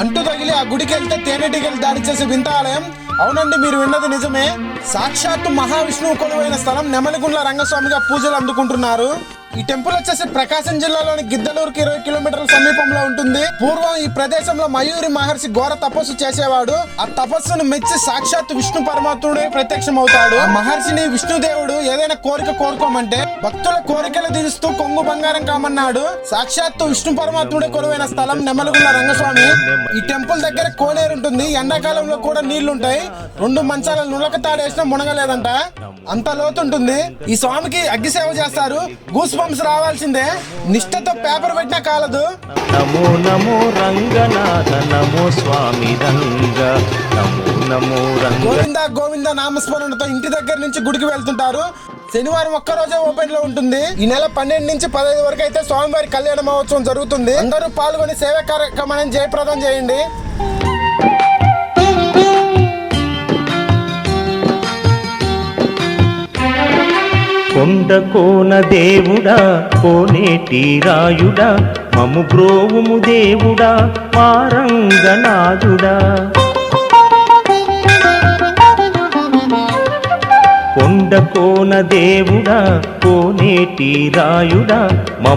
అంటూ తగిలి ఆ గుడికి వెళ్తే తేనెటీగలు దాడి చేసే వింత ఆలయం అవునండి మీరు విన్నది నిజమే. సాక్షాత్తు మహావిష్ణువు కొలువైన స్థలం నెమలిగుండ్ల రంగస్వామిగా పూజలు అందుకుంటున్నారు. ఈ టెంపుల్ వచ్చేసి ప్రకాశం జిల్లాలోని గిద్దలూరుకి ఇరవై కిలోమీటర్ల సమీపంలో ఉంటుంది. పూర్వం ఈ ప్రదేశంలో మయూరి మహర్షి ఘోర తపస్సు చేసేవాడు. ఆ తపస్సును మెచ్చి సాక్షాత్తు విష్ణు పరమాత్ముడే ప్రత్యక్షం అవుతాడు మహర్షిని విష్ణుదేవుడు ఏదైనా కోరిక కోరుకోమంటే భక్తుల కోరికలు తీరుస్తూ కొంగు బంగారం కామన్నాడు. సాక్షాత్తు విష్ణు పరమాత్ముడే కొలువైన స్థలం నెమలిగుండ్ల రంగస్వామి. ఈ టెంపుల్ దగ్గర కోనేరు ఉంటుంది ఎండాకాలంలో కూడా నీళ్ళుంటాయి. రెండు మంచాల నులక తాడేసినా మునగలేదంట. అంత లోతుంటుంది. ఈ స్వామికి అగ్గి సేవ చేస్తారు. గూస్ బంప్స్ రావాల్సిందే. నిష్టతో పేపర్ పెట్టినా కాలదు. నమో నమో రంగనాథ నమో స్వామి రంగ. నమో నమో రంగ. గోవింద గోవింద నామస్మరణతో ఇంటి దగ్గర నుంచి గుడికి వెళ్తుంటారు. శనివారం ఒక్క రోజే ఓపెన్లో ఉంటుంది. ఈ నెల పన్నెండు నుంచి పదహైదు వరకు అయితే స్వామివారి కళ్యాణ మహోత్సవం జరుగుతుంది. అందరూ పాల్గొని సేవా కార్యక్రమాన్ని జయప్రదం చేయండి. కొండ కోన దేవుడా కోనేటి రాయుడా మము బ్రోవుము దేవుడా మారంగనాథుడా కొండ కోన దేవుడా కోనేటి రాయుడా మము